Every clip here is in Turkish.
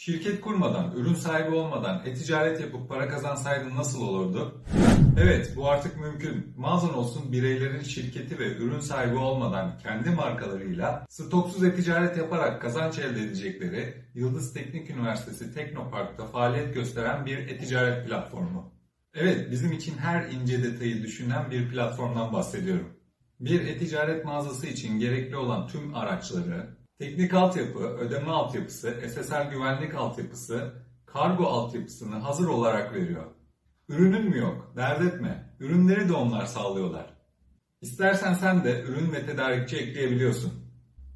Şirket kurmadan, ürün sahibi olmadan e-ticaret yapıp para kazansaydın nasıl olurdu? Evet, bu artık mümkün. Mağazan olsun bireylerin şirketi ve ürün sahibi olmadan kendi markalarıyla stoksuz e-ticaret yaparak kazanç elde edecekleri Yıldız Teknik Üniversitesi Teknopark'ta faaliyet gösteren bir e-ticaret platformu. Evet, bizim için her ince detayı düşünen bir platformdan bahsediyorum. Bir e-ticaret mağazası için gerekli olan tüm araçları, teknik altyapı, ödeme altyapısı, SSL güvenlik altyapısı, kargo altyapısını hazır olarak veriyor. Ürünün mü yok? Dert etme. Ürünleri de onlar sağlıyorlar. İstersen sen de ürün ve tedarikçi ekleyebiliyorsun.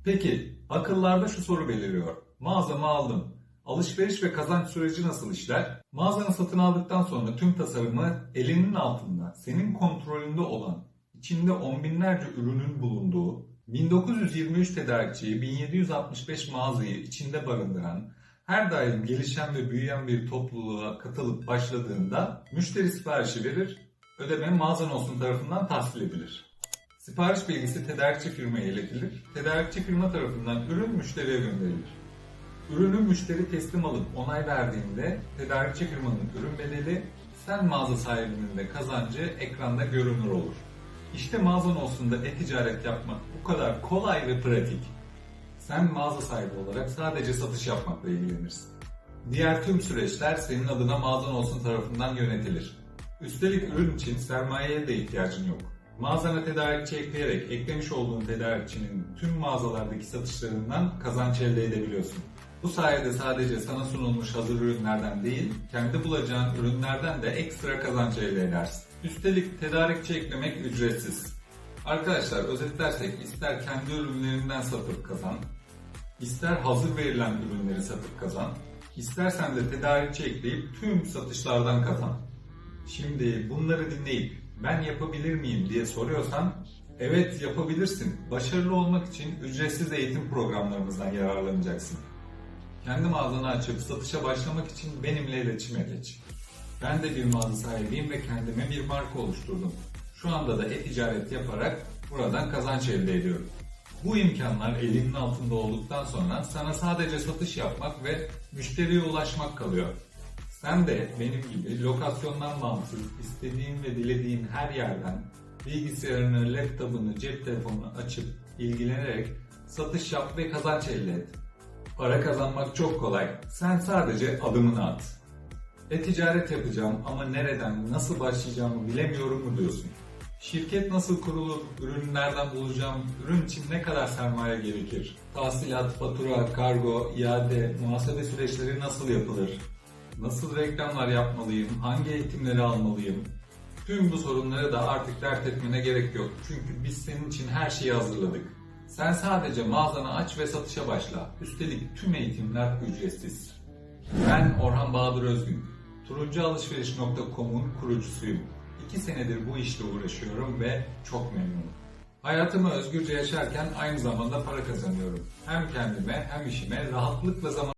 Peki, akıllarda şu soru beliriyor. Mağazamı aldım. Alışveriş ve kazanç süreci nasıl işler? Mağazanı satın aldıktan sonra tüm tasarımı elinin altında, senin kontrolünde olan, içinde on binlerce ürünün bulunduğu, 1923 tedarikçiyi, 1765 mağazayı içinde barındıran, her daim gelişen ve büyüyen bir topluluğa katılıp başladığında müşteri siparişi verir, ödeme mağazan olsun tarafından tahsil edilir. Sipariş bilgisi tedarikçi firmaya iletilir, tedarikçi firma tarafından ürün müşteriye gönderilir. Ürünü müşteri teslim alıp onay verdiğinde tedarikçi firmanın ürün bedeli sen mağaza sahibinin de kazancı ekranda görünür olur. İşte mağazan olsun da e-ticaret yapmak bu kadar kolay ve pratik. Sen mağaza sahibi olarak sadece satış yapmakla ilgilenirsin. Diğer tüm süreçler senin adına mağazan olsun tarafından yönetilir. Üstelik ürün için sermayeye de ihtiyacın yok. Mağazana tedarikçi ekleyerek eklemiş olduğun tedarikçinin tüm mağazalardaki satışlarından kazanç elde edebiliyorsun. Bu sayede sadece sana sunulmuş hazır ürünlerden değil, kendi bulacağın ürünlerden de ekstra kazanç elde edersin. Üstelik tedarikçi eklemek ücretsiz. Arkadaşlar özetlersek ister kendi ürünlerinden satıp kazan, ister hazır verilen ürünleri satıp kazan, istersen de tedarikçi ekleyip tüm satışlardan kazan. Şimdi bunları dinleyip ben yapabilir miyim diye soruyorsan evet yapabilirsin. Başarılı olmak için ücretsiz eğitim programlarımızdan yararlanacaksın. Kendi mağazanı açıp satışa başlamak için benimle iletişime geç. Ben de bir mağaza sahibiyim ve kendime bir marka oluşturdum. Şu anda da e-ticaret yaparak buradan kazanç elde ediyorum. Bu imkanlar elinin altında olduktan sonra sana sadece satış yapmak ve müşteriye ulaşmak kalıyor. Sen de benim gibi lokasyondan bağımsız istediğin ve dilediğin her yerden bilgisayarını, laptopunu, cep telefonunu açıp ilgilenerek satış yap ve kazanç elde et. Para kazanmak çok kolay. Sen sadece adımını at. E-ticaret yapacağım ama nereden, nasıl başlayacağımı bilemiyorum mu diyorsun? Şirket nasıl kurulur, ürünü nereden bulacağım, ürün için ne kadar sermaye gerekir? Tahsilat, fatura, kargo, iade, muhasebe süreçleri nasıl yapılır? Nasıl reklamlar yapmalıyım, hangi eğitimleri almalıyım? Tüm bu sorunları da artık dert etmene gerek yok. Çünkü biz senin için her şeyi hazırladık. Sen sadece mağazanı aç ve satışa başla. Üstelik tüm eğitimler ücretsiz. Ben Orhan Bahadır Özgün. Turuncualışveriş.com'un kurucusuyum. İki senedir bu işle uğraşıyorum ve çok memnunum. Hayatımı özgürce yaşarken aynı zamanda para kazanıyorum. Hem kendime hem işime rahatlıkla zaman